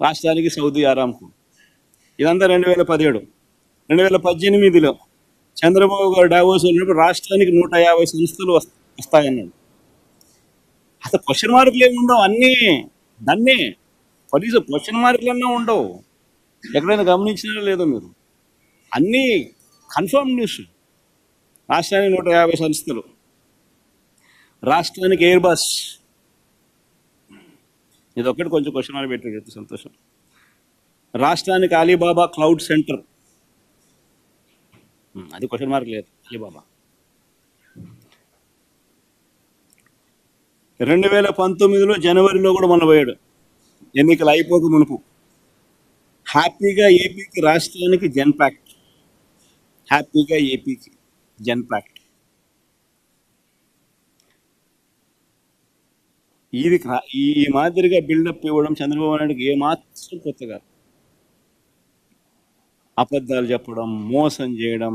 రాష్ట్రానికి సౌదీ ఆరాంకు ఇదంతా రెండు వేల పదిహేడు. రెండు వేల పద్దెనిమిదిలో చంద్రబాబు గారు డావోస్ వెళ్ళినప్పుడు రాష్ట్రానికి నూట యాభై సంస్థలు వస్తాయన్నాడు. అసలు క్వశ్చన్ మార్కులు ఏమి ఉండవు అన్నీ దాన్నే కనీసం క్వశ్చన్ మార్కులన్నా ఉండవు. ఎక్కడైనా గమనించినా లేదో మీరు? అన్నీ కన్ఫర్మ్ న్యూస్ రాష్ట్రానికి నూట యాభై సంస్థలు. రాష్ట్రానికి ఎయిర్ బస్ ఇది ఒక్కటి కొంచెం క్వశ్చన్ అని పెట్టాడు సంతోషం. రాష్ట్రానికి అలీబాబా క్లౌడ్ సెంటర్. అది క్వశ్చన్ మార్క్ లేదు అలీబాబా. రెండు వేల పంతొమ్మిదిలో జనవరిలో కూడా మొన్న పోయాడు. ఎన్నికలు అయిపోక మునుపు. హ్యాపీగా ఏపీకి రాష్ట్రానికి జన్ ప్యాక్ట్. హ్యాపీగా ఏపీకి జన్ ఇది ఈ మాదిరిగా బిల్డప్ ఇవ్వడం చంద్రబాబు నాయుడుకి ఏమాత్రం కొత్త కాదు. అబద్ధాలు చెప్పడం మోసం చేయడం